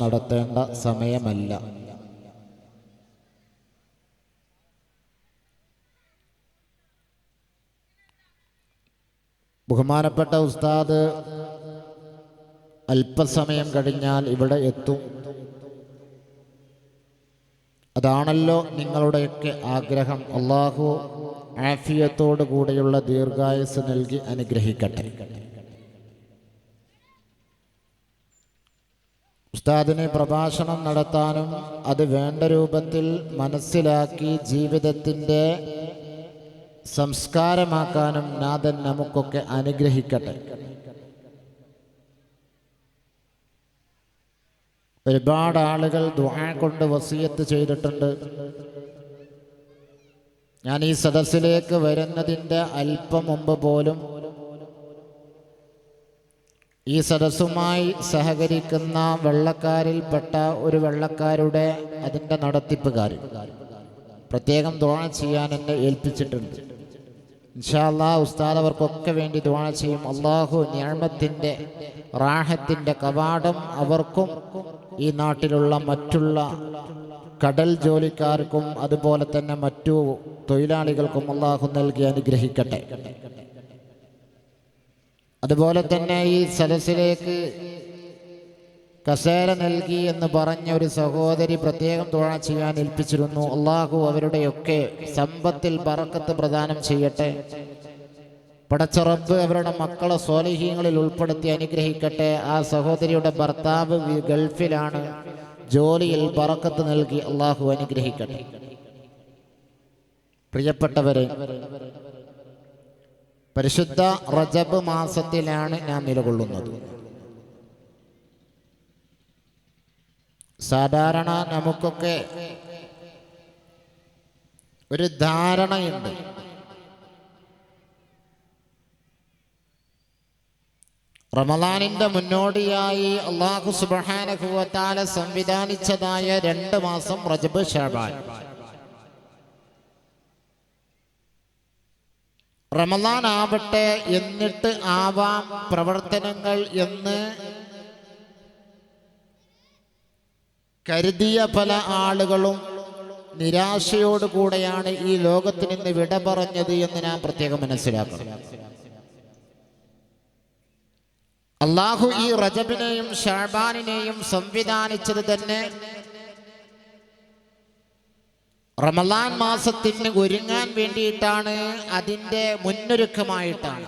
നടത്തേണ്ട സമയമല്ല. ബഹുമാനപ്പെട്ട ഉസ്താദ് അല്പസമയം കഴിഞ്ഞാൽ ഇവിടെ എത്തും. അതാണല്ലോ നിങ്ങളുടെയൊക്കെ ആഗ്രഹം. അള്ളാഹു ആഫിയത്തോടു കൂടെയുള്ള ദീർഘായുസ് നൽകി അനുഗ്രഹിക്കട്ടെ. ഉസ്താദിനെ പ്രഭാഷണം നടത്താനും അത് വേണ്ട രൂപത്തിൽ മനസ്സിലാക്കി ജീവിതത്തിന്റെ സംസ്കാരമാക്കാനും നാഥൻ നമുക്കൊക്കെ അനുഗ്രഹിക്കട്ടെ. ഒരുപാട് ആളുകൾ ദുആ കൊണ്ട് വസീയത്ത് ചെയ്തിട്ടുണ്ട്. ഞാൻ ഈ സദസ്സിലേക്ക് വരുന്നതിന്റെ അല്പം മുമ്പ് പോലും ഈ സദസ്സുമായി സഹകരിക്കുന്ന വെള്ളക്കാരിൽപ്പെട്ട ഒരു വെള്ളക്കാരുടെ അതിന്റെ നടത്തിപ്പുകാർ പ്രത്യേകം ദോണ ചെയ്യാൻ എന്നെ ഏൽപ്പിച്ചിട്ടുണ്ട്. ഇൻഷാല്ലാ ഉസ്താദ് അവർക്കൊക്കെ വേണ്ടി ദോണ ചെയ്യും. അള്ളാഹു ഞാമത്തിന്റെ റാഹത്തിന്റെ കവാടം അവർക്കും ഈ നാട്ടിലുള്ള മറ്റുള്ള കടൽ ജോലിക്കാർക്കും അതുപോലെ തന്നെ മറ്റു തൊഴിലാളികൾക്കും അള്ളാഹു നൽകി അനുഗ്രഹിക്കട്ടെ. അതുപോലെ തന്നെ ഈ സദസ്സിലേക്ക് കസേര നൽകി എന്ന് പറഞ്ഞ ഒരു സഹോദരി പ്രത്യേകം തുഴ ചെയ്യാൻ ഏൽപ്പിച്ചിരുന്നു. അള്ളാഹു അവരുടെയൊക്കെ സമ്പത്തിൽ പറക്കത്ത് പ്രദാനം ചെയ്യട്ടെ. പടച്ച റബ്ബ് അവരുടെ മക്കളെ സ്വാലിഹീങ്ങളിൽ ഉൾപ്പെടുത്തി അനുഗ്രഹിക്കട്ടെ. ആ സഹോദരിയുടെ ഭർത്താവ് ഗൾഫിലാണ്. ജോലിയിൽ പറക്കത്ത് നൽകി അള്ളാഹു അനുഗ്രഹിക്കട്ടെ. പ്രിയപ്പെട്ടവരെ പരിശുദ്ധ റജബ് മാസത്തിലാണ് ഞാൻ നിലകൊള്ളുന്നത്. സാധാരണ നമുക്കൊക്കെ ഒരു ധാരണയുണ്ട്. റമദാനിന്റെ മുന്നോടിയായി അള്ളാഹു സുബഹാനഹുവത്താല സംവിധാനിച്ചതായ രണ്ട് മാസം റജബ് ഷാബാൻ. റമലാൻ ആവട്ടെ എന്നിട്ട് ആവാം പ്രവർത്തനങ്ങൾ എന്ന് കരുതിയ പല ആളുകളും നിരാശയോടുകൂടെയാണ് ഈ ലോകത്തിൽ നിന്ന് വിട പറഞ്ഞത് എന്ന് ഞാൻ പ്രത്യേകം മനസ്സിലാക്കണം അള്ളാഹു ഈ റജബിനെയും ഷാബാനിനെയും സംവിധാനിച്ചത് തന്നെ റമലാൻ മാസത്തിന് ഒരുങ്ങാൻ വേണ്ടിയിട്ടാണ് അതിന്റെ മുന്നൊരുക്കമായിട്ടാണ്.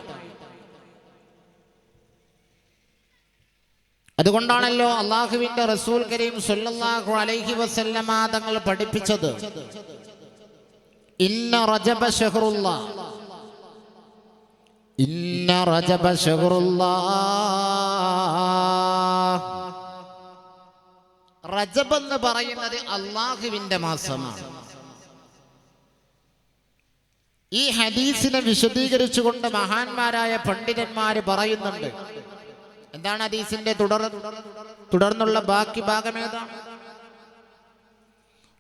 അതുകൊണ്ടാണല്ലോ അള്ളാഹുവിന്റെ റസൂൽ കരീം സുല്ലാഹു അലൈഹി വസല്ലമ തങ്ങൾ പഠിപ്പിച്ചത്. ഇന്ന റജബ ഷെഹറുള്ള ഇന്ന റജബ ഷെഹറുള്ള റജബ് എന്ന് പറയുന്നത് അള്ളാഹുവിന്റെ മാസമാണ്. ഈ ഹദീസിനെ വിശദീകരിച്ചുകൊണ്ട് മഹാന്മാരായ പണ്ഡിതന്മാര് പറയുന്നുണ്ട് എന്താണ് ഹദീസിന്റെ തുടർ തുടർന്നുള്ള ബാക്കി ഭാഗം ഏതാണ്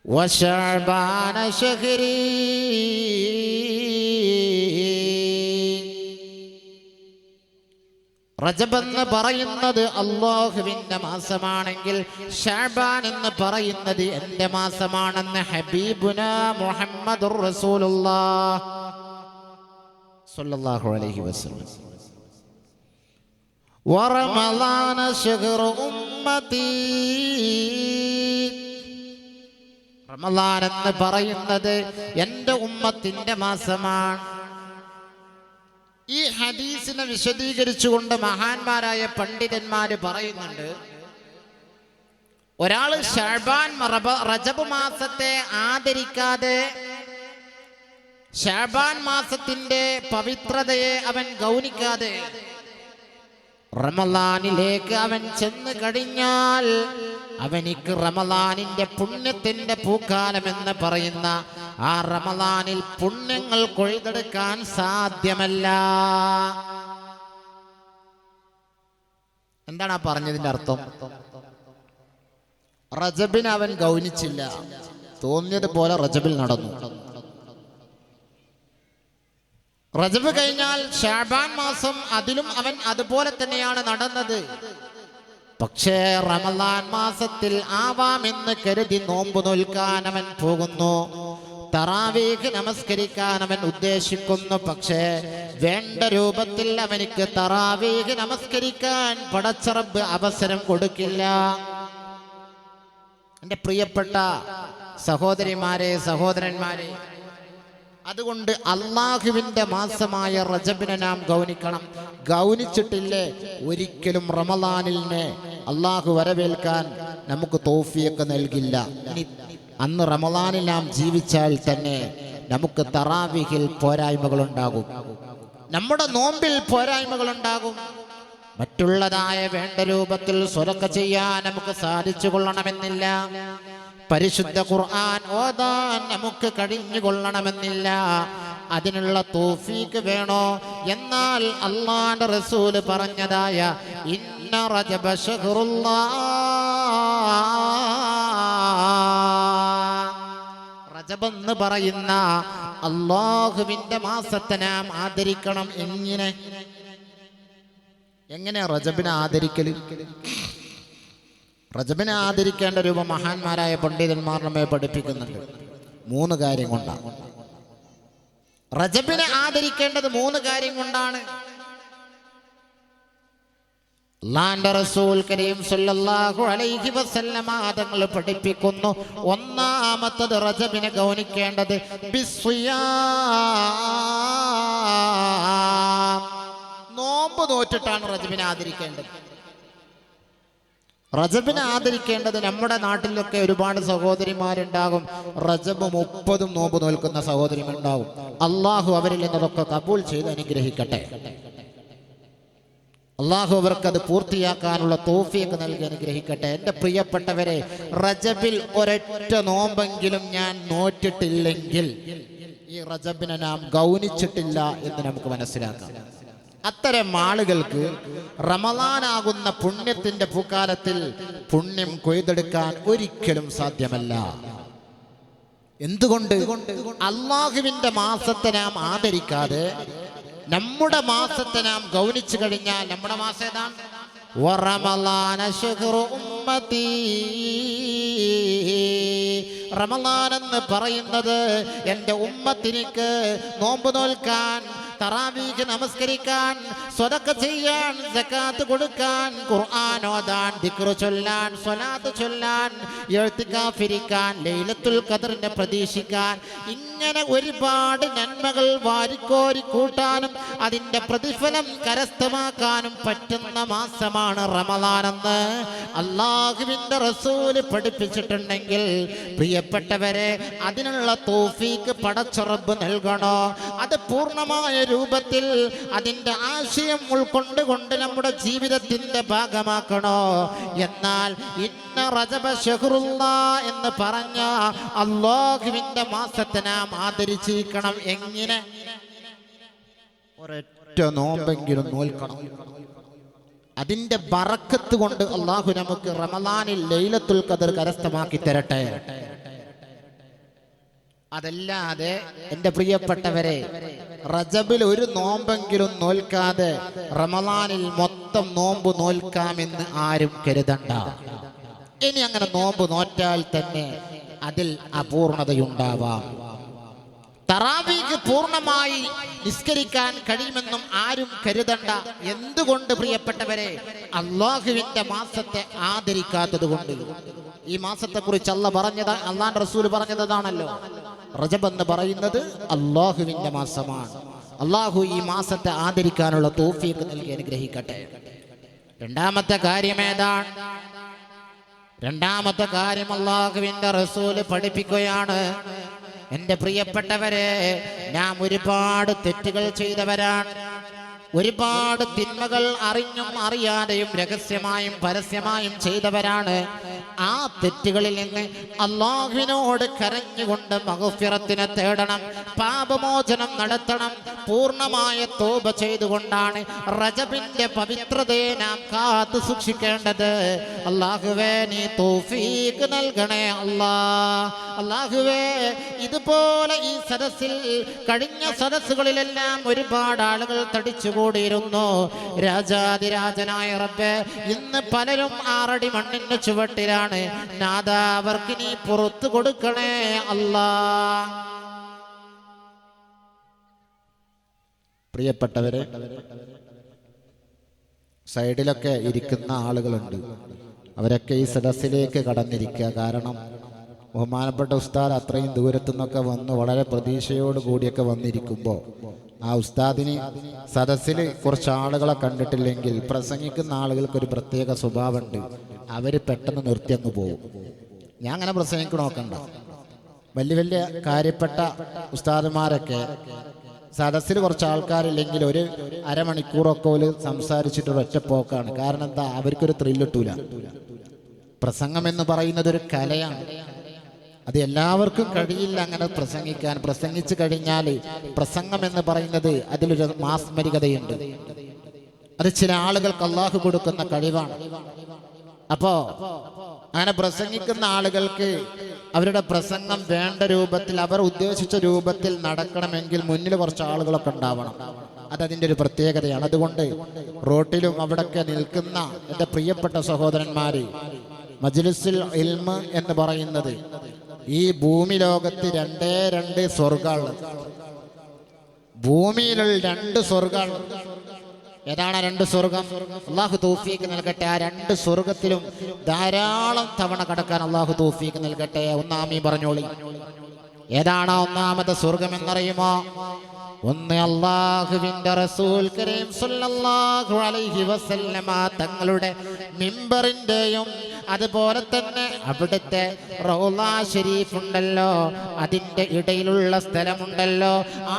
وشعبان شهري റജബെന്ന് പറയുന്നത് അള്ളാഹുവിന്റെ മാസമാണെങ്കിൽ ഷാബാൻ എന്ന് പറയുന്നത് എന്റെ മാസമാണെന്ന് ഹബീബുന മുഹമ്മദ് സല്ലല്ലാഹു അലൈഹി വസല്ലം. എന്ന് പറയുന്നത് എന്റെ ഉമ്മത്തിന്റെ മാസമാണ്. ഈ ഹദീസിനെ വിശദീകരിച്ചുകൊണ്ട് മഹാന്മാരായ പണ്ഡിതന്മാര് പറയുന്നുണ്ട് ഒരാൾ ഷാബാൻ റജബ് മാസത്തെ ആദരിക്കാതെ ഷാബാൻ മാസത്തിന്റെ പവിത്രതയെ അവൻ ഗൗനിക്കാതെ റമലാനിലേക്ക് അവൻ ചെന്ന് കഴിഞ്ഞാൽ അവനിക്ക് റമലാനിന്റെ പുണ്യത്തിന്റെ പൂക്കാലം എന്ന് പറയുന്ന ആ റമലാനിൽ പുണ്യങ്ങൾ കൊയ്തെടുക്കാൻ സാധ്യമല്ല. എന്താണ് ആ പറഞ്ഞതിന്റെ അർത്ഥം? റജബിന് അവൻ ഗൗനിച്ചില്ല. തോന്നിയതുപോലെ റജബിൽ നടന്നു. റജബ് കഴിഞ്ഞാൽ ഷാബാൻ മാസം അതിലും അവൻ അതുപോലെ തന്നെയാണ് നടന്നത്. പക്ഷേ റമദാൻ മാസത്തിൽ ആവാമെന്ന് കരുതി നോമ്പ് നോൽക്കാൻ അവൻ പോകുന്നു. തറാവീഖ് നമസ്കരിക്കാൻ അവൻ ഉദ്ദേശിക്കുന്നു. പക്ഷേ വേണ്ട രൂപത്തിൽ അവനിക്ക് തറാവീഖ് നമസ്കരിക്കാൻ പടച്ചറബ് അവസരം കൊടുക്കില്ല. എന്റെ പ്രിയപ്പെട്ട സഹോദരിമാരെ സഹോദരന്മാരെ അതുകൊണ്ട് അള്ളാഹുവിന്റെ മാസമായ റജബിനെ നാം ഗൗനിക്കണം. ഗൗനിച്ചിട്ടില്ലേ? ഒരിക്കലും റമലാനിലിനെ അള്ളാഹു വരവേൽക്കാൻ നമുക്ക് തോഫിയൊക്കെ നൽകില്ല. അന്ന് റമലാനിൽ നാം ജീവിച്ചാൽ തന്നെ നമുക്ക് തറാവിഹിൽ പോരായ്മകളുണ്ടാകും. നമ്മുടെ നോമ്പിൽ പോരായ്മകളുണ്ടാകും. മറ്റുള്ളതായ വേണ്ട രൂപത്തിൽ സ്വരക്ക ചെയ്യാൻ നമുക്ക് സാധിച്ചു കൊള്ളണമെന്നില്ല പരിശുദ്ധ ഖുർആൻ ഓതാൻ നമുക്ക് കഴിഞ്ഞുകൊള്ളണമെന്നില്ല. അതിനുള്ള തോഫീക്ക് വേണോ? എന്നാൽ അള്ളാന്റെ റസൂൽ പറഞ്ഞതായ ഇന്ന റജബ റജബെന്ന് പറയുന്ന അള്ളാഹുവിന്റെ മാസത്തെ നാം ആദരിക്കണം എങ്ങനെ? എങ്ങനെ റജബിനെ ആദരിക്കൽ? റജബിനെ ആദരിക്കേണ്ട രൂപം മഹാന്മാരായ പണ്ഡിതന്മാർ നമ്മെ പഠിപ്പിക്കുന്നുണ്ട്. മൂന്ന് കാര്യം കൊണ്ടാണ്. റജബിനെ ആദരിക്കേണ്ടത് മൂന്ന് കാര്യം കൊണ്ടാണ്. അള്ളാന്റെ റസൂൽ കരീം അലൈഹി വസല്ലമ പഠിപ്പിക്കുന്നു. ഒന്നാമത്തത് റജബിനെ ഗൗനിക്കേണ്ടത്. നോമ്പ് നോറ്റിട്ടാണ് റജബിനെ ആദരിക്കേണ്ടത്. റജബിനെ ആദരിക്കേണ്ടത് നമ്മുടെ നാട്ടിലൊക്കെ ഒരുപാട് സഹോദരിമാരുണ്ടാകും. റജബ് മുപ്പതും നോമ്പ് നോൽക്കുന്ന സഹോദരിമാരുണ്ടാകും. അള്ളാഹു അവരിൽ നിന്നതൊക്കെ കബൂൽ ചെയ്ത് അനുഗ്രഹിക്കട്ടെ. അള്ളാഹു അവർക്ക് അത് പൂർത്തിയാക്കാനുള്ള തോഫിയൊക്കെ നൽകി അനുഗ്രഹിക്കട്ടെ. എന്റെ പ്രിയപ്പെട്ടവരെ റജബിൽ ഒരൊറ്റ നോമ്പെങ്കിലും ഞാൻ നോറ്റിട്ടില്ലെങ്കിൽ ഈ റജബിനെ നാം ഗൗനിച്ചിട്ടില്ല എന്ന് നമുക്ക് മനസ്സിലാക്കാം. അത്തരം ആളുകൾക്ക് റമലാനാകുന്ന പുണ്യത്തിന്റെ പൂക്കാലത്തിൽ പുണ്യം കൊയ്തെടുക്കാൻ ഒരിക്കലും സാധ്യമല്ല. എന്തുകൊണ്ട്? അള്ളാഹുവിന്റെ മാസത്തെ നാം ആദരിക്കാതെ നമ്മുടെ മാസത്തെ നാം ഗൗനിച്ചു കഴിഞ്ഞാൽ നമ്മുടെ മാസം ഏതാണ്. റമളാൻ എന്ന് പറയുന്നത് എന്റെ ഉമ്മത്തിനിക്ക് നോമ്പ് നോൽക്കാൻ തറാവീഖ് നമസ്കരിക്കാൻ സ്വതക്ക ചെയ്യാൻ സക്കാത്ത് കൊടുക്കാൻ ഖുർആൻ ഓതാൻ ചൊല്ലാൻ സ്വലാത്ത് ചൊല്ലാൻ എഴുത്തുകാഫിരിക്കാൻ ലൈലത്തുൽ ഖദറിനെ പ്രതീക്ഷിക്കാൻ ഇങ്ങനെ ഒരുപാട് നന്മകൾ വാരിക്കോരി കൂട്ടാനും അതിന്റെ പ്രതിഫലം കരസ്ഥമാക്കാനും പറ്റുന്ന മാസമാണ് റമദാനെന്ന് അള്ളാഹുവിന്റെ റസൂൽ പഠിപ്പിച്ചിട്ടുണ്ടെങ്കിൽ പ്രിയപ്പെട്ടവരെ അതിനുള്ള തോഫീക്ക് പടച്ചുറബ് നൽകണോ? പൂർണമായ രൂപത്തിൽ അതിന്റെ ആശയം ഉൾക്കൊണ്ടുകൊണ്ട് നമ്മുടെ ജീവിതത്തിന്റെ ഭാഗമാക്കണോ? എന്നാൽ ഇന്ന റജബ ഷെഹ്റുള്ള എന്ന് പറഞ്ഞ അള്ളാഹുവിന്റെ മാസത്തെ നാം ആദരിച്ചിരിക്കണം. എങ്ങനെ? ഒരൊറ്റ നോമ്പെങ്കിലും നോൽക്കണം. അതിന്റെ ബറക്കത്ത് കൊണ്ട് അള്ളാഹു നമുക്ക് റമദാനിൽ ലൈലത്തുൽ ഖദർ കരസ്ഥമാക്കി തരട്ടെ. അതല്ലാതെ എന്റെ പ്രിയപ്പെട്ടവരെ റജബിൽ ഒരു നോമ്പെങ്കിലും നോൽക്കാതെ റമദാനിൽ മൊത്തം നോമ്പ് നോൽക്കാമെന്ന് ആരും കരുതണ്ട. ഇനി അങ്ങനെ നോമ്പ് നോറ്റാൽ തന്നെ അതിൽ അപൂർണതയുണ്ടാവാം. തറാവീക്ക് പൂർണമായി നിസ്കരിക്കാൻ കഴിയുമെന്നും ആരും കരുതണ്ട. എന്തുകൊണ്ട് പ്രിയപ്പെട്ടവരെ അള്ളാഹുവിന്റെ മാസത്തെ ആദരിക്കാത്തത് കൊണ്ട്? ഈ മാസത്തെ കുറിച്ച് അല്ല പറഞ്ഞത് അള്ളാൻ റസൂൽ പറഞ്ഞതാണല്ലോ. റജബ് എന്ന് പറയുന്നത് അള്ളാഹുവിന്റെ മാസമാണ്. അള്ളാഹു ഈ മാസത്തെ ആദരിക്കാനുള്ള തോഫിയൊക്കെ നൽകി അനുഗ്രഹിക്കട്ടെ. രണ്ടാമത്തെ കാര്യം ഏതാണ്? രണ്ടാമത്തെ കാര്യം അള്ളാഹുവിന്റെ റസൂൽ പഠിപ്പിക്കുകയാണ്. എന്റെ പ്രിയപ്പെട്ടവരെ നാം ഒരുപാട് തെറ്റുകൾ ചെയ്തവരാണ്. ഒരുപാട് തിന്മകൾ അറിഞ്ഞും അറിയാതെയും രഹസ്യമായും പരസ്യമായും ചെയ്തവരാണ്. ആ തെറ്റുകളിൽ നിന്ന് അള്ളാഹുവിനോട് കരഞ്ഞുകൊണ്ട് മഹഫിറത്തിനെ തേടണം പാപമോചനം നടത്തണം പൂർണമായ തോപ ചെയ്തുകൊണ്ടാണ് റജബിന്റെ പവിത്രതയെ നാം കാത്തു സൂക്ഷിക്കേണ്ടത്. അള്ളാഹുവേ നീ തോഫീക്ക് നൽകണേ അല്ലാ അള്ളാഹുവേ ഇതുപോലെ ഈ സദസ്സിൽ കഴിഞ്ഞ സദസ്സുകളിലെല്ലാം ഒരുപാട് ആളുകൾ തടിച്ചുകൂടി കൂടിയിരുന്നു രാജാതിരാജനായ റബ്ബ് ഇന്ന് പലരും ആറടി മണ്ണിന്റെ ചുവട്ടിലാണ്. നാഥ അവർക്ക് നീ പുറത്തു കൊടുക്കണേ അല്ലാ. പ്രിയപ്പെട്ടവരെ സൈഡിലൊക്കെ ഇരിക്കുന്ന ആളുകളുണ്ട്. അവരൊക്കെ ഈ സദസ്സിലേക്ക് കടന്നിരിക്കുക കാരണം ബഹുമാനപ്പെട്ട ഉസ്താദ് അത്രയും ദൂരത്തു നിന്നൊക്കെ വന്ന് വളരെ പ്രതീക്ഷയോട് കൂടിയൊക്കെ വന്നിരിക്കുമ്പോൾ ആ ഉസ്താദിന് സദസ്സിൽ കുറച്ച് ആളുകളെ കണ്ടിട്ടില്ലെങ്കിൽ പ്രസംഗിക്കുന്ന ആളുകൾക്ക് ഒരു പ്രത്യേക സ്വഭാവമുണ്ട്. അവർ പെട്ടെന്ന് നിർത്തി അങ്ങ് പോകും ഞാൻ അങ്ങനെ പ്രസംഗിക്ക് നോക്കണ്ട. വലിയ വലിയ കാര്യപ്പെട്ട ഉസ്താദുമാരൊക്കെ സദസ്സിൽ കുറച്ച് ആൾക്കാരില്ലെങ്കിൽ ഒരു അരമണിക്കൂറൊക്കെ ഒരു സംസാരിച്ചിട്ട് ഒറ്റപ്പോക്കാണ്. കാരണം എന്താ? അവർക്കൊരു ത്രില്ലിട്ടൂല പ്രസംഗം എന്ന് പറയുന്നത് ഒരു കലയാണ്. അത് എല്ലാവർക്കും കഴിയില്ല അങ്ങനെ പ്രസംഗിക്കാൻ. പ്രസംഗിച്ചു കഴിഞ്ഞാൽ പ്രസംഗം എന്ന് പറയുന്നത് അതിലൊരു മാസ്മരികതയുണ്ട്. അത് ചില ആളുകൾക്ക് അള്ളാഹു കൊടുക്കുന്ന കഴിവാണ്. അപ്പോ അങ്ങനെ പ്രസംഗിക്കുന്ന ആളുകൾക്ക് അവരുടെ പ്രസംഗം വേണ്ട രൂപത്തിൽ അവർ ഉദ്ദേശിച്ച രൂപത്തിൽ നടക്കണമെങ്കിൽ മുന്നിൽ കുറച്ച് ആളുകളൊക്കെ ഉണ്ടാവണം. അതതിന്റെ ഒരു പ്രത്യേകതയാണ്. അതുകൊണ്ട് റോട്ടിലും അവിടൊക്കെ നിൽക്കുന്ന എന്റെ പ്രിയപ്പെട്ട സഹോദരന്മാര് മജ്ലിസുൽ ഇൽമ എന്ന് പറയുന്നത് ഈ ഭൂമി ലോകത്ത് രണ്ടേ രണ്ട് സ്വർഗാണ്. ഭൂമിയിലുള്ള രണ്ട് സ്വർഗാണ്. ഏതാണ് രണ്ട് സ്വർഗം? അള്ളാഹു തോഫിക്ക് നൽകട്ടെ. ആ രണ്ട് സ്വർഗത്തിലും ധാരാളം തവണ കടക്കാൻ അള്ളാഹു തോഫിക്ക് നൽകട്ടെ. ഒന്നാമീ പറഞ്ഞോളി. ഏതാണ് ഒന്നാമത്തെ സ്വർഗം എന്നറിയുമോ? ഒന്ന് അള്ളാഹുവിന്റെ റസൂൽ കരീം സുല്ലാഹു അലൈഹി വസല്ലമ തങ്ങളുടെ മിമ്പറിന്റെയും അതുപോലെ തന്നെ അവിടുത്തെ റൗള ഷെരീഫ് ഉണ്ടല്ലോ അതിന്റെ ഇടയിലുള്ള സ്ഥലമുണ്ടല്ലോ.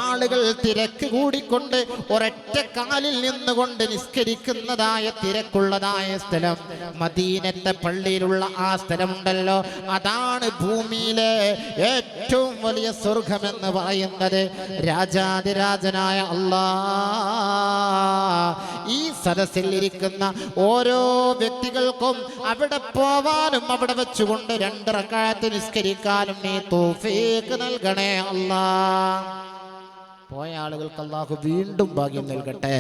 ആളുകൾ തിരക്ക് കൂടിക്കൊണ്ട് ഒരൊറ്റ കാലിൽ നിന്നുകൊണ്ട് നിസ്കരിക്കുന്നതായ തിരക്കുള്ളതായ സ്ഥലം മദീനത്തെ പള്ളിയിലുള്ള ആ സ്ഥലമുണ്ടല്ലോ. അതാണ് ഭൂമിയിലെ ഏറ്റവും വലിയ സ്വർഗമെന്ന് പറയുന്നത്. രാജാതിരാജനായ അല്ലാ ഈ സദസ്സിൽ ഇരിക്കുന്ന ഓരോ വ്യക്തികൾക്കും അവിടെ പോവാനും അവിടെ വെച്ചുകൊണ്ട് രണ്ട് റക്കായത്ത് നിസ്കരിക്കാനും നീ തോഫേക്ക് നൽകണേ അല്ലാ പോയ ആളുകൾക്ക് അള്ളാഹു വീണ്ടും ഭാഗ്യം നൽകട്ടെ.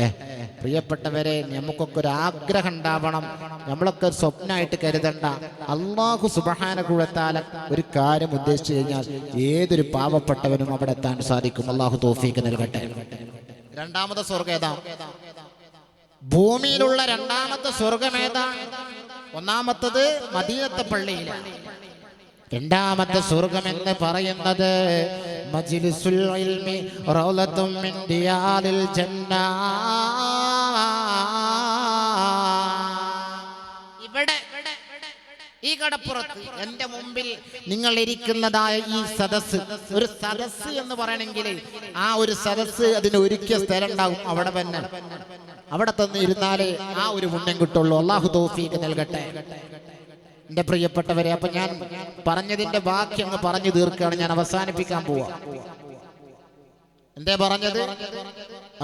പ്രിയപ്പെട്ടവരെ നമുക്കൊക്കെ ഒരു ആഗ്രഹം ഉണ്ടാവണം. നമ്മളൊക്കെ ഒരു സ്വപ്നമായിട്ട് കരുതണ്ട. അള്ളാഹു സുബഹാനകുഴത്താല ഒരു കാര്യം ഉദ്ദേശിച്ചു കഴിഞ്ഞാൽ ഏതൊരു പാവപ്പെട്ടവനും അവിടെ എത്താൻ സാധിക്കും. അള്ളാഹു തോഫീക്ക് നൽകട്ടെ. രണ്ടാമത്തെ സ്വർഗം ഏതാ? ഭൂമിയിലുള്ള രണ്ടാമത്തെ സ്വർഗം ഏതാ? ഒന്നാമത്തത് മദീനത്തെ പള്ളിയിലാണ്. രണ്ടാമത്തെ സ്വർഗം എന്ന് പറയുന്നത് ഇൽമി മിൻ ഇവിടെ ഈ കടപ്പുറത്ത് എന്റെ മുമ്പിൽ നിങ്ങൾ ഇരിക്കുന്നതായ ഈ സദസ് ഒരു സദസ് എന്ന് പറയണമെങ്കിൽ ആ ഒരു സദസ് അതിന് ഒരുക്കിയ സ്ഥലം ഉണ്ടാകും അവിടെ തന്നെ. അവിടെ തന്നെ ഇരുന്നാലേ ആ ഒരു പുണ്യം കിട്ടുള്ളൂ. അള്ളാഹു തോഫീക്ക് നൽകട്ടെ. എന്റെ പ്രിയപ്പെട്ടവരെ അപ്പൊ ഞാൻ പറഞ്ഞതിന്റെ ബാക്കി അങ്ങ് പറഞ്ഞു തീർക്കുകയാണ്. ഞാൻ അവസാനിപ്പിക്കാൻ പോവാ. എന്തേ പറഞ്ഞത്?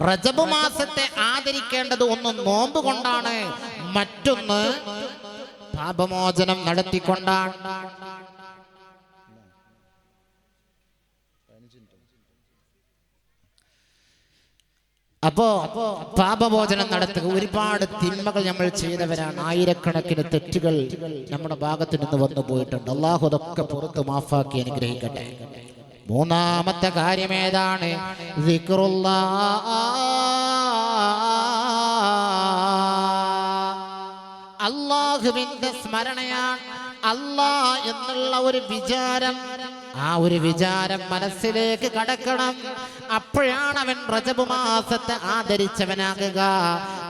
റജബ് മാസത്തെ ആദരിക്കേണ്ടത് ഒന്ന് നോമ്പ് കൊണ്ടാണ് മറ്റൊന്ന് പാപമോചനം നടത്തിക്കൊണ്ടാണ്. അപ്പോ പാപമോചനം നടത്തുക. ഒരുപാട് തിന്മകൾ നമ്മൾ ചെയ്തവരാണ്. ആയിരക്കണക്കിന് തെറ്റുകൾ നമ്മുടെ ഭാഗത്ത് നിന്ന് വന്നു പോയിട്ടുണ്ട്. അള്ളാഹു അതൊക്കെ പുറത്ത് മാഫാക്കി അനുഗ്രഹിക്കട്ടെ. മൂന്നാമത്തെ കാര്യം ഏതാണ്? അള്ളാഹുവിന്റെ സ്മരണയാണ് അല്ലാ എന്നുള്ള ഒരു വിചാരം ആ ഒരു വിചാരം മനസ്സിലേക്ക് കടക്കണം. അപ്പോഴാണ് അവൻ റജബ് മാസത്തെ ആദരിച്ചവനാകുക.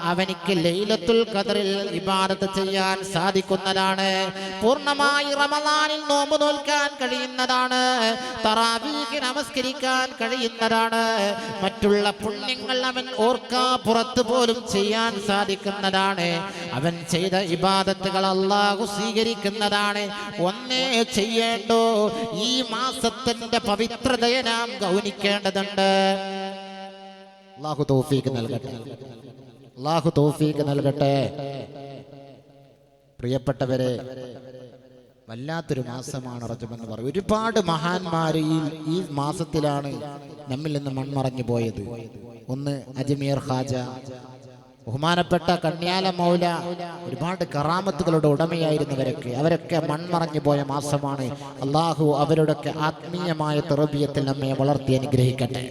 അവനിക്ക് ലൈലത്തുൽ കദറിൽ ഇബാദത്ത് ചെയ്യാൻ സാധിക്കുന്നതാണ്. പൂർണമായി റമദാനിൽ നോമ്പ് നോൽക്കാൻ കഴിയുന്നതാണ്. തറാവീഹ് നമസ്കരിക്കാൻ കഴിയുന്നതാണ്. മറ്റുള്ള പുണ്യങ്ങൾ അവൻ ഓർക്കാ പുറത്തു പോലും ചെയ്യാൻ സാധിക്കുന്നതാണ്. അവൻ ചെയ്ത ഇബാദത്തുകൾ അള്ളാഹു സ്വീകരിക്കുന്നതാണ്. ഒന്നേ ചെയ്യേണ്ടോ. ഈ മാസത്തിന്റെ പവിത്രതയെ നാം ഗൗനിക്കേണ്ടതുണ്ട് നൽകട്ടെ. നൽകട്ടെ. പ്രിയപ്പെട്ടവരെ വല്ലാത്തൊരു മാസമാണ് റജബ് എന്ന് പറയും ഒരുപാട് മഹാന്മാർ ഈ ഈ മാസത്തിലാണ് നമ്മിൽ നിന്ന് മൺമറഞ്ഞു പോയത്. ഒന്ന് അജ്മീർ ഖാജ ബഹുമാനപ്പെട്ട കണ്യാല മൗല ഒരുപാട് കറാമത്തുകളുടെ ഉടമയായിരുന്നവരൊക്കെ അവരൊക്കെ മൺമറഞ്ഞു പോയ മാസമാണ്. അള്ളാഹു അവരുടെയൊക്കെ ആത്മീയമായ തെറബിയത്തിൽ നമ്മെ വളർത്തി അനുഗ്രഹിക്കട്ടെ.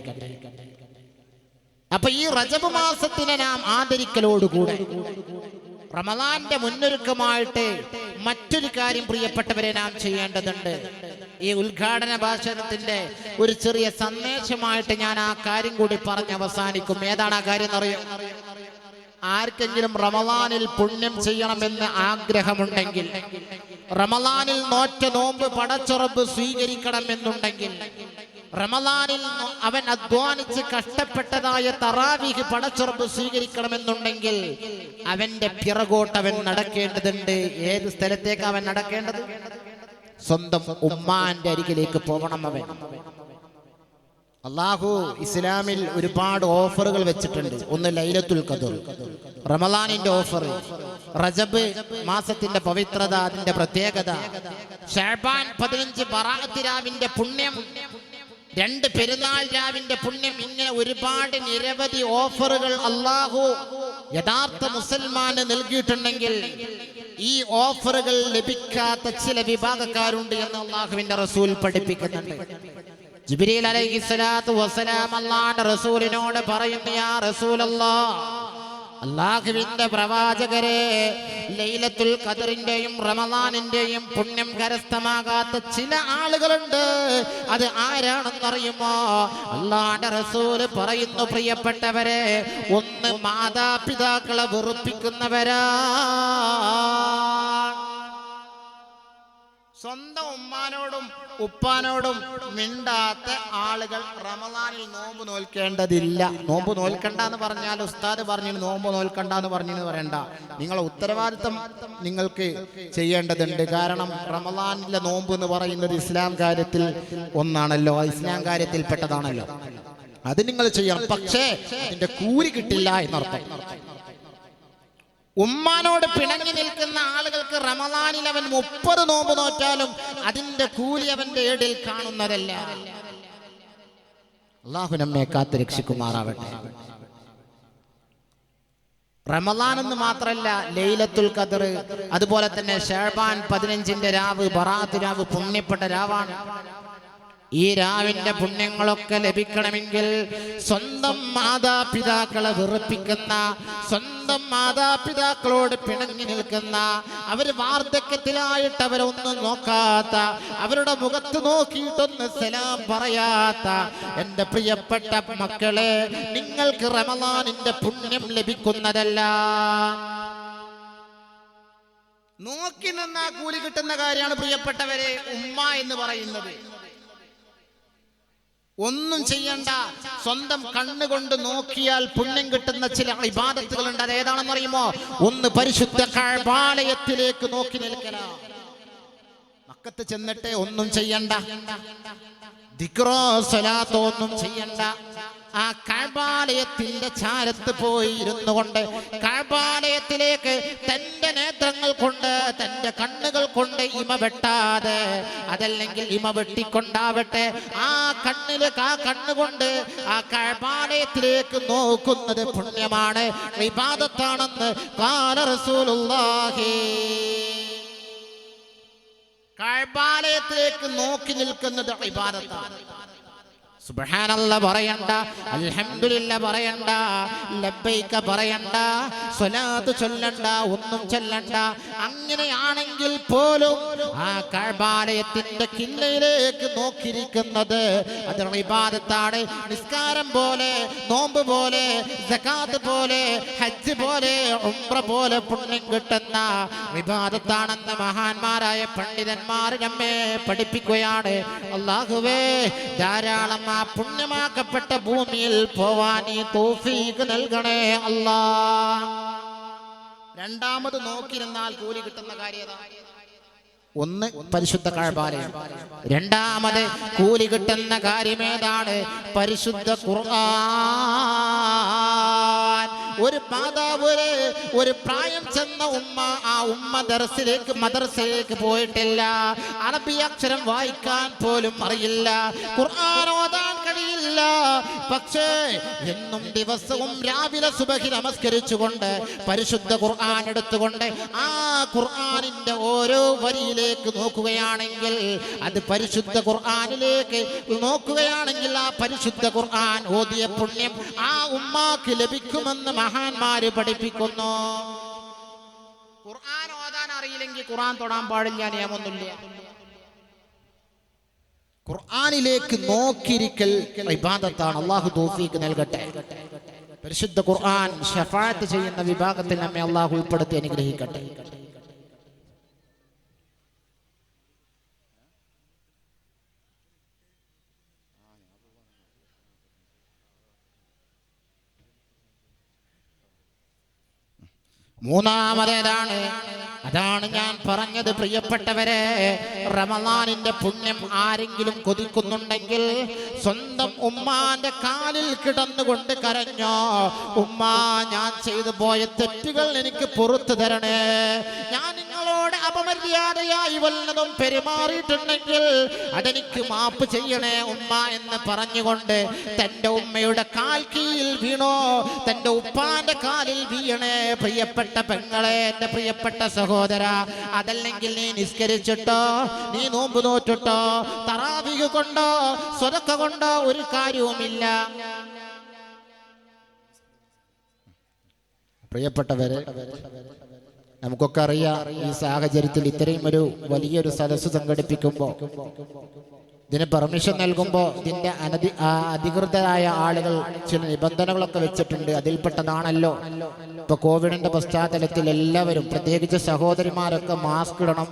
അപ്പൊ ഈ റജബ് മാസത്തിനെ നാം ആദരിക്കലോടുകൂടെ. റമദാന്റെ മുന്നൊരുക്കമായിട്ട് മറ്റൊരു കാര്യം പ്രിയപ്പെട്ടവരെ നാം ചെയ്യേണ്ടതുണ്ട്. ഈ ഉദ്ഘാടന ഭാഷണത്തിന്റെ ഒരു ചെറിയ സന്ദേശമായിട്ട് ഞാൻ ആ കാര്യം കൂടി പറഞ്ഞ് അവസാനിക്കും. ഏതാണ് ആ കാര്യം എന്നറിയോ ആർക്കെങ്കിലും റമദാനിൽ പുണ്യം ചെയ്യണമെന്ന് ആഗ്രഹമുണ്ടെങ്കിൽ റമദാനിൽ നോറ്റ നോമ്പ് പടച്ചുറപ്പ് സ്വീകരിക്കണമെന്നുണ്ടെങ്കിൽ റമദാനിൽ അവൻ അധ്വാനിച്ച് കഷ്ടപ്പെട്ടതായ തറാവിഹ് പടച്ചുറപ്പ് സ്വീകരിക്കണമെന്നുണ്ടെങ്കിൽ അവന്റെ പിറകോട്ട് അവൻ നടക്കേണ്ടതുണ്ട്. ഏത് സ്ഥലത്തേക്ക് അവൻ നടക്കേണ്ടത്? സ്വന്തം ഉമ്മാന്റെ അരികിലേക്ക് പോകണം അവൻ. അള്ളാഹു ഇസ്ലാമിൽ ഒരുപാട് ഓഫറുകൾ വെച്ചിട്ടുണ്ട്. ഒന്ന് ലൈലത്തുൽ ഖദർ. റമദാനിന്റെ ഓഫർ റജബ് മാസത്തിന്റെ പവിത്രത അതിന്റെ പ്രത്യേകത ഷാബാൻ പതിനഞ്ച് ബറാഅത്ത് രാവിന്റെ പുണ്യം രണ്ട് പെരുന്നാൾ രാവിന്റെ പുണ്യം ഇങ്ങനെ ഒരുപാട് നിരവധി ഓഫറുകൾ അള്ളാഹു യഥാർത്ഥ മുസൽമാന് നൽകിയിട്ടുണ്ടെങ്കിൽ ഈ ഓഫറുകൾ ലഭിക്കാത്ത ചില വിഭാഗക്കാരുണ്ട് എന്ന് അള്ളാഹുവിന്റെ റസൂൽ പഠിപ്പിക്കുന്നുണ്ട്. ജിബ്രീൽ അലൈഹി സ്വലാത്തു വസ്സലാം അള്ളാഹുവിന്റെ റസൂലിനോട് പറയുന്നു യാ റസൂലല്ലാ അള്ളാഹുവിന്റെ പ്രവാചകരെ ലൈലത്തുൽ ഖദറിന്റെയും റമദാനിന്റെയും പുണ്യം കരസ്ഥമാകാത്ത ചില ആളുകളുണ്ട്. അത് ആരാണെന്നറിയുമോ? അള്ളാഹുന്റെ റസൂൽ പറയുന്നു പ്രിയപ്പെട്ടവരെ ഒന്ന് മാതാപിതാക്കളെ വെറുപ്പിക്കുന്നവരാ. സ്വന്തം ഉമ്മാനോടും ഉപ്പാനോടും മിണ്ടാത്ത ആളുകൾ റമദാനിൽ നോമ്പ് നോൽക്കേണ്ടതില്ല. നോമ്പ് നോൽക്കണ്ട എന്ന് പറഞ്ഞാൽ ഉസ്താദ് പറഞ്ഞു നോമ്പ് നോൽക്കണ്ട എന്ന് പറഞ്ഞു പറയണ്ട. നിങ്ങളെ ഉത്തരവാദിത്തം നിങ്ങൾക്ക് ചെയ്യേണ്ടതുണ്ട്. കാരണം റമദാനിലെ നോമ്പ് എന്ന് പറയുന്നത് ഇസ്ലാം കാര്യത്തിൽ ഒന്നാണല്ലോ. ഇസ്ലാം കാര്യത്തിൽപ്പെട്ടതാണല്ലോ. അത് നിങ്ങൾ ചെയ്യണം. പക്ഷേ അതിന്റെ കൂലി കിട്ടില്ല എന്നർത്ഥം. ഉമ്മാനോട് പിണങ്ങി നിൽക്കുന്ന ആളുകൾക്ക് റമദാനിൽ അവൻ മുപ്പത് നോമ്പ് നോറ്റാലും അതിന്റെ കൂലി അവന്റെ ഏടിൽ കാണുന്നതല്ല. അള്ളാഹു നമ്മെ കാത്തു രക്ഷിക്കുമാറാവട്ടെ. റമദാൻ എന്ന് മാത്രല്ല ലൈലത്തുൽ ഖദർ അതുപോലെ തന്നെ ഷേബാൻ പതിനഞ്ചിന്റെ രാവ് ബറാത്ത് രാവ് പുണ്യപ്പെട്ട രാവാണ്. ഈ രാവിന്റെ പുണ്യങ്ങളൊക്കെ ലഭിക്കണമെങ്കിൽ സ്വന്തം മാതാപിതാക്കളെ വെറുപ്പിക്കുന്ന സ്വന്തം മാതാപിതാക്കളോട് പിണങ്ങി നിൽക്കുന്ന അവർ വാർദ്ധക്യത്തിലായിട്ട് അവരൊന്നും നോക്കാത്ത അവരുടെ മുഖത്ത് നോക്കിയിട്ടൊന്ന് സലാം പറയാത്ത എന്റെ പ്രിയപ്പെട്ട മക്കളെ നിങ്ങൾക്ക് റമദാനിന്റെ പുണ്യം ലഭിക്കുന്നതല്ല. നോക്കി നിന്നാ കൂലി കിട്ടുന്ന കാര്യമാണ് പ്രിയപ്പെട്ടവരെ ഉമ്മ എന്ന് പറയുന്നത്. ഒന്നും ചെയ്യണ്ട. സ്വന്തം കണ്ണുകൊണ്ട് നോക്കിയാൽ പുണ്യം കിട്ടുന്ന ചില ഇബാദത്തുകളുണ്ട്. അത് ഏതാണെന്ന് അറിയുമോ? ഒന്ന് പരിശുദ്ധ കഴബാലയത്തിലേക്ക് നോക്കി നിൽക്കല. മക്കത്ത് ചെന്നിട്ട് ഒന്നും ചെയ്യണ്ട. ദിക്റോ സ്വലാത്തോ ഒന്നും ചെയ്യണ്ട. ആ കഴബാലയത്തിന്റെ ചാരത്ത് പോയി ഇരുന്നു കൊണ്ട് കഴബാലയത്തിലേക്ക് തന്റെ നേത്രങ്ങൾ കൊണ്ട് തന്റെ കണ്ണുകൾ കൊണ്ട് ഇമ വെട്ടാതെ അതല്ലെങ്കിൽ ഇമ വെട്ടിക്കൊണ്ടാവട്ടെ. ആ കണ്ണിലേക്ക് ആ കണ്ണുകൊണ്ട് ആ കഴബാലയത്തിലേക്ക് നോക്കുന്നത് പുണ്യമാണ്. വിവാദത്താണെന്ന് കാല റസൂലുള്ളാഹി. കഴബാലയത്തിലേക്ക് നോക്കി നിൽക്കുന്നത് ഇബാദത്താണ്. സുബ്ഹാനല്ല പറയണ്ട അൽഹംദുലില്ല പറയണ്ട ലബ്ബൈക പറയണ്ട സ്വലാത്ത് ചൊല്ലണ്ട ഒന്നും ചൊല്ലണ്ട. അങ്ങനെയാണെങ്കിൽ പോലും ആ കഴബാലയത്തിന്റെ കില്ലയിലേക്ക് നോക്കിയിരിക്കുന്നത് അത് ഇബാദത്താണ്. നിസ്കാരം പോലെ നോമ്പ് പോലെ സകാത്ത് പോലെ ഹജ്ജ് പോലെ ഉംറ പോലെ പുണ്യം കിട്ടുന്ന വിവാദത്താണെന്ന് മഹാന്മാരായ പണ്ഡിതന്മാർ നമ്മെ പഠിപ്പിക്കുകയാണ്. അള്ളാഹുവേ ധാരാളം പുണ്യമാക്കപ്പെട്ട ഭൂമിയിൽ പോവാൻ ഈ തോഫീക്ക് നൽകണേ അല്ല. രണ്ടാമത് നോക്കിയിരുന്നാൽ കൂലി കിട്ടുന്ന കാര്യത ഒന്ന് പരിശുദ്ധ കഴപാലയം. രണ്ടാമത് കൂലി കിട്ടുന്ന കാര്യമേതാണ് പരിശുദ്ധ ഖുർആൻ. ഒരു മാതാവ് ഒരു- പ്രായം ചെന്ന ഉമ്മ ആ ഉമ്മ ദർസിലേക്ക് മദർസയിലേക്ക് പോയിട്ടില്ല. അറബി അക്ഷരം വായിക്കാൻ പോലും അറിയില്ല. ഖുർആൻ കഴിയില്ല പക്ഷേ എന്നും ദിവസവും രാവിലെ സുബഹി നമസ്കരിച്ചുകൊണ്ട് പരിശുദ്ധ ഖുർആൻ എടുത്തുകൊണ്ട് ആ ഖുർആനിന്റെ ഓരോ വരിയിലേക്ക് നോക്കുകയാണെങ്കിൽ അത് പരിശുദ്ധ ഖുർആനിലേക്ക് നോക്കുകയാണെങ്കിൽ ആ പരിശുദ്ധ ഖുർആൻ ഓതിയ പുണ്യം ആ ഉമ്മാക്ക് ലഭിക്കുമെന്ന് മഹാന്മാര് പഠിപ്പിക്കുന്നു. ഖുർആൻ ഓതാൻ അറിയില്ലെങ്കിൽ ഖുർആൻ തൊടാൻ പാടില്ല നിയമമൊന്നുമില്ല. ഖുർആനിലേക്ക് നോക്കിയിരിക്കൽ ഇബാദത്താണ്. അള്ളാഹു തോഫീക്ക് നൽകട്ടെ. പരിശുദ്ധ ഖുർആൻ ഷഫാത്ത് ചെയ്യുന്ന വിഭാഗത്തിൽ നമ്മെ അള്ളാഹു ഉൾപ്പെടുത്തി അനുഗ്രഹിക്കട്ടെ. മൂന്നാമതേതാണ് അതാണ് ഞാൻ പറഞ്ഞത് പ്രിയപ്പെട്ടവരെ. റമദാനിന്റെ പുണ്യം ആരെങ്കിലും കൊതിക്കുന്നുണ്ടെങ്കിൽ സ്വന്തം ഉമ്മാന്റെ കാലിൽ കിടന്നുകൊണ്ട് കരഞ്ഞോ ഉമ്മ ഞാൻ ചെയ്തു പോയ തെറ്റുകൾ എനിക്ക് പുറത്തു തരണേ. ഞാൻ നിങ്ങളോട് അപമര്യാദയായി വല്ലതും പെരുമാറിയിട്ടുണ്ടെങ്കിൽ അതെനിക്ക് മാപ്പ് ചെയ്യണേ ഉമ്മ എന്ന് പറഞ്ഞുകൊണ്ട് തന്റെ ഉമ്മയുടെ കാൽ കീഴിൽ വീണോ തന്റെ ഉപ്പാന്റെ കാലിൽ വീണേ പ്രിയപ്പെട്ട പെങ്ങളെ എന്റെ പ്രിയപ്പെട്ട സഹോദര അതല്ലെങ്കിൽ നീ നിസ്കരിച്ചിട്ടോ നീ നോമ്പ് നോറ്റിട്ടോ തറാവിക കൊണ്ടോ സ്വതക്ക കൊണ്ടോ ഒരു കാര്യവുമില്ല. പ്രിയപ്പെട്ടവരെ നമുക്കൊക്കെ അറിയാം ഈ സാഹചര്യത്തിൽ ഇത്രയും ഒരു വലിയൊരു സദസ്സ് സംഘടിപ്പിക്കുമ്പോൾ ഇതിന് പെർമിഷൻ നൽകുമ്പോൾ ഇതിന്റെ അനധി അധികൃതരായ ആളുകൾ ചില നിബന്ധനകളൊക്കെ വെച്ചിട്ടുണ്ട്. അതിൽപ്പെട്ടതാണല്ലോ. ഇപ്പൊ കോവിഡിന്റെ പശ്ചാത്തലത്തിൽ എല്ലാവരും പ്രത്യേകിച്ച് സഹോദരിമാരൊക്കെ മാസ്ക് ഇടണം.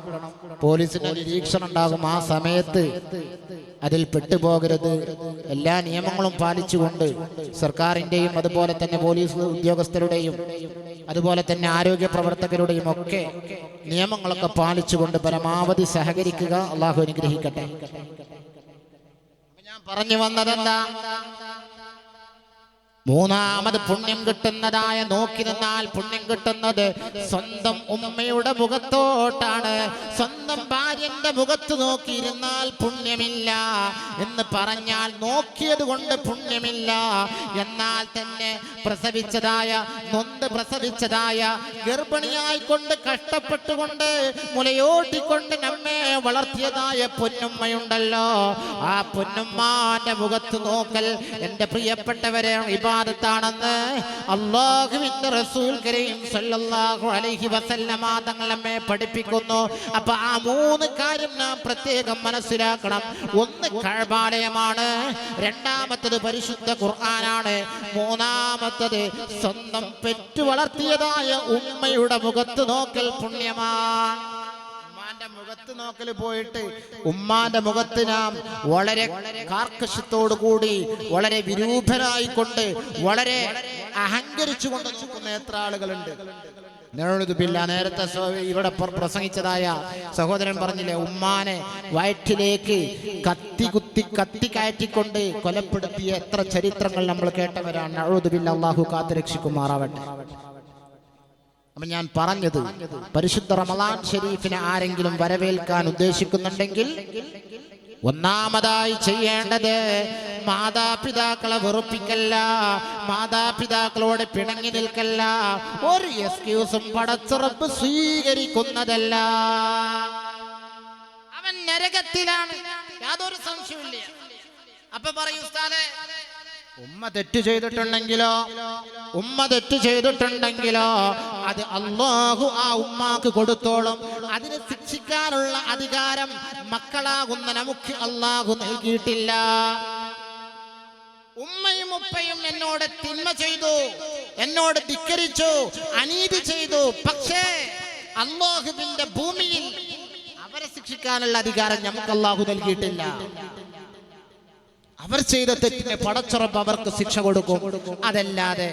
പോലീസിന്റെ നിരീക്ഷണം ഉണ്ടാകും. ആ സമയത്ത് അതിൽ പെട്ടുപോകരുത്. എല്ലാ നിയമങ്ങളും പാലിച്ചുകൊണ്ട് സർക്കാരിന്റെയും അതുപോലെ തന്നെ പോലീസ് ഉദ്യോഗസ്ഥരുടെയും അതുപോലെ തന്നെ ആരോഗ്യ പ്രവർത്തകരുടെയും ഒക്കെ നിയമങ്ങളൊക്കെ പാലിച്ചുകൊണ്ട് പരമാവധി സഹകരിക്കുക. അള്ളാഹു അനുഗ്രഹിക്കട്ടെ. പറഞ്ഞു വന്നതെന്താ? മൂന്നാമത് പുണ്യം കിട്ടുന്നതായ നോക്കി നിന്നാൽ പുണ്യം കിട്ടുന്നത് സ്വന്തം ഉമ്മയുടെ മുഖത്തോട്ടാണ്. സ്വന്തം ഭാര്യന്റെ മുഖത്ത് നോക്കിയിരുന്നാൽ പുണ്യമില്ല എന്ന് പറഞ്ഞാൽ നോക്കിയത് കൊണ്ട് പുണ്യമില്ല. എന്നാൽ തന്നെ പ്രസവിച്ചതായ നൊന്ത് പ്രസവിച്ചതായ ഗർഭിണിയായിക്കൊണ്ട് കഷ്ടപ്പെട്ടുകൊണ്ട് മുലയോട്ടിക്കൊണ്ട് നമ്മെ വളർത്തിയതായ പൊന്നുമ്മയുണ്ടല്ലോ. ആ പൊന്നുമ്മാന്റെ മുഖത്ത് നോക്കൽ എന്റെ പ്രിയപ്പെട്ടവരെ ഇബാദത്താണെന്ന് അള്ളാഹുവിന്റെ റസൂൽ കരീം സല്ലല്ലാഹു അലൈഹി വസല്ലമ തങ്ങൾ നമ്മെ പഠിപ്പിക്കുന്നു. അപ്പൊ ആ മൂന്ന് കാര്യം നാം പ്രത്യേകം മനസ്സിലാക്കണം. ഒന്ന് കഴബാലയമാണ് രണ്ടാമത്തത് പരിശുദ്ധ ഖുർആനാണ് മൂന്നാമത്തത് സ്വന്തം പെറ്റു വളർത്തിയതായ ഉമ്മയുടെ മുഖത്ത് നോക്കൽ പുണ്യമാണ് ഉമ്മാന്റെ നോക്കൽ പോയിട്ട് ഉമ്മാന്റെ മുഖത്ത് നാം വളരെ കാർക്കശത്തോടു കൂടി വളരെ വിരൂപരായിക്കൊണ്ട് വളരെ അഹങ്കരിച്ചുകൊണ്ട് നോക്കുന്ന എത്ര ആളുകളുണ്ട്. നേരത്തെ ഇവിടെ പ്രസംഗിച്ചതായ സഹോദരൻ പറഞ്ഞില്ലേ ഉമ്മാനെ വയറ്റിലേക്ക് കത്തി കുത്തി കത്തി കയറ്റിക്കൊണ്ട് കൊലപ്പെടുത്തിയ എത്ര ചരിത്രങ്ങൾ നമ്മൾ കേട്ടവരാണ്. നഴുതുപില്ല അള്ളാഹു കാത്തുരക്ഷിക്കുമാറാവട്ടെ. അപ്പൊ ഞാൻ പറഞ്ഞത് പരിശുദ്ധ റമദാൻ ഷെരീഫിനെ ആരെങ്കിലും വരവേൽക്കാൻ ഉദ്ദേശിക്കുന്നുണ്ടെങ്കിൽ ഒന്നാമതായി ചെയ്യേണ്ടത് മാതാപിതാക്കളെ വെറുപ്പിക്കല്ല മാതാപിതാക്കളോട് പിണങ്ങി നിൽക്കല്ല ഒരു എക്സ്ക്യൂസും പടച്ചുറപ്പ് സ്വീകരിക്കുന്നതല്ല. അവൻ നരകത്തിലാണ് യാതൊരു സംശയമില്ല അപ്പൊ പറയൂ ഉമ്മ തെറ്റ് ചെയ്തിട്ടുണ്ടെങ്കിലോ? ഉമ്മ തെറ്റ് ചെയ്തിട്ടുണ്ടെങ്കിലോ? അത് അള്ളാഹു ആ ഉമ്മാക്ക് കൊടുത്തോളും. അതിന് ശിക്ഷിക്കാനുള്ള അധികാരം മക്കളാകുന്ന നമുക്ക് അള്ളാഹു നൽകിയിട്ടില്ല. ഉമ്മയും ഉപ്പയും എന്നോട് തിന്മ ചെയ്തു എന്നോട് ധിക്കരിച്ചു അനീതി ചെയ്തു. പക്ഷേ അള്ളാഹുവിന്റെ ഭൂമിയിൽ അവരെ ശിക്ഷിക്കാനുള്ള അധികാരം നമുക്ക് അള്ളാഹു നൽകിയിട്ടില്ല. അവർ ചെയ്ത തെറ്റിന് പടച്ചുറപ്പ് അവർക്ക് ശിക്ഷ കൊടുക്കും. അതല്ലാതെ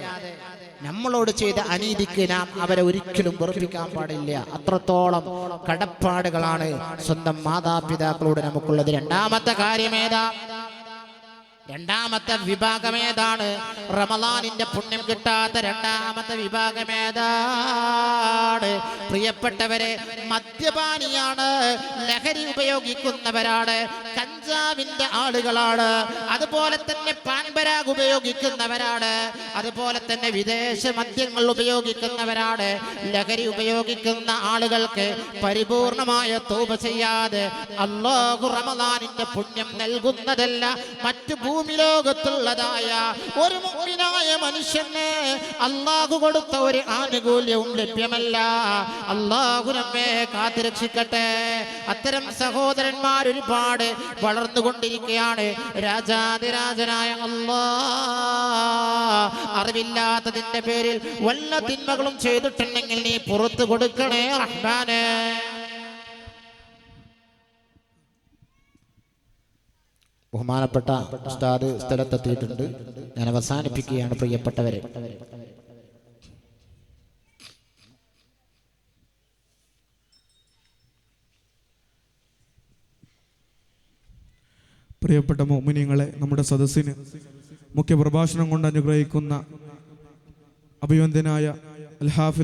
നമ്മളോട് ചെയ്ത അനീതിക്ക് നാം അവരെ ഒരിക്കലും വെറുപ്പിക്കാൻ പാടില്ല. അത്രത്തോളം കടപ്പാടുകളാണ് സ്വന്തം മാതാപിതാക്കളോട് നമുക്കുള്ളത്. രണ്ടാമത്തെ കാര്യമേതാ രണ്ടാമത്തെ വിഭാഗം ഏതാണ്? റമലാനിന്റെ പുണ്യം കിട്ടാത്ത രണ്ടാമത്തെ വിഭാഗം ഏതാണ്? പ്രിയപ്പെട്ടവരെ മദ്യപാനിയാണ് ലഹരി ഉപയോഗിക്കുന്നവരാണ് കഞ്ചാവിന്റെ ആളുകളാണ്. അതുപോലെ തന്നെ പാൻപരാഗ് ഉപയോഗിക്കുന്നവരാണ്. അതുപോലെ തന്നെ വിദേശ മദ്യങ്ങൾ ഉപയോഗിക്കുന്നവരാണ്. ലഹരി ഉപയോഗിക്കുന്ന ആളുകൾക്ക് പരിപൂർണമായ തോപ ചെയ്യാതെ അല്ലാഹു റമദാനിന്റെ പുണ്യം നൽകുന്നതല്ല മറ്റു ഭൂമി ലോകത്തുള്ളതായ ഒരു മുഅ്മിനായ മനുഷ്യന് അല്ലാഹു കൊടുത്ത ഒരു ആനുകൂല്യവും ലഭ്യമല്ല. അല്ലാഹു നമ്മെ കാത്തുരക്ഷിക്കട്ടെ. അത്തരം സഹോദരന്മാർ ഒരുപാട് വളർന്നുകൊണ്ടിരിക്കുകയാണ്. രാജാതിരാജനായ അല്ലാ അറിവില്ലാത്തതിന്റെ പേരിൽ വല്ല തിന്മകളും ചെയ്തിട്ടുണ്ടെങ്കിൽ നീ പുറത്തു കൊടുക്കണേ റഹ്മാനെ. ബഹുമാനപ്പെട്ട ഉസ്താദ് സ്ഥലത്തെത്തിയിട്ടുണ്ട്. ഞാൻ അവസാനിപ്പിക്കുകയാണ് പ്രിയപ്പെട്ടവരെ. പ്രിയപ്പെട്ട മോമിനിയങ്ങളെ നമ്മുടെ സദസ്സിന് മുഖ്യപ്രഭാഷണം കൊണ്ട് അനുഗ്രഹിക്കുന്ന അഭിവന്ദനായ അൽ ഹാഫിൽ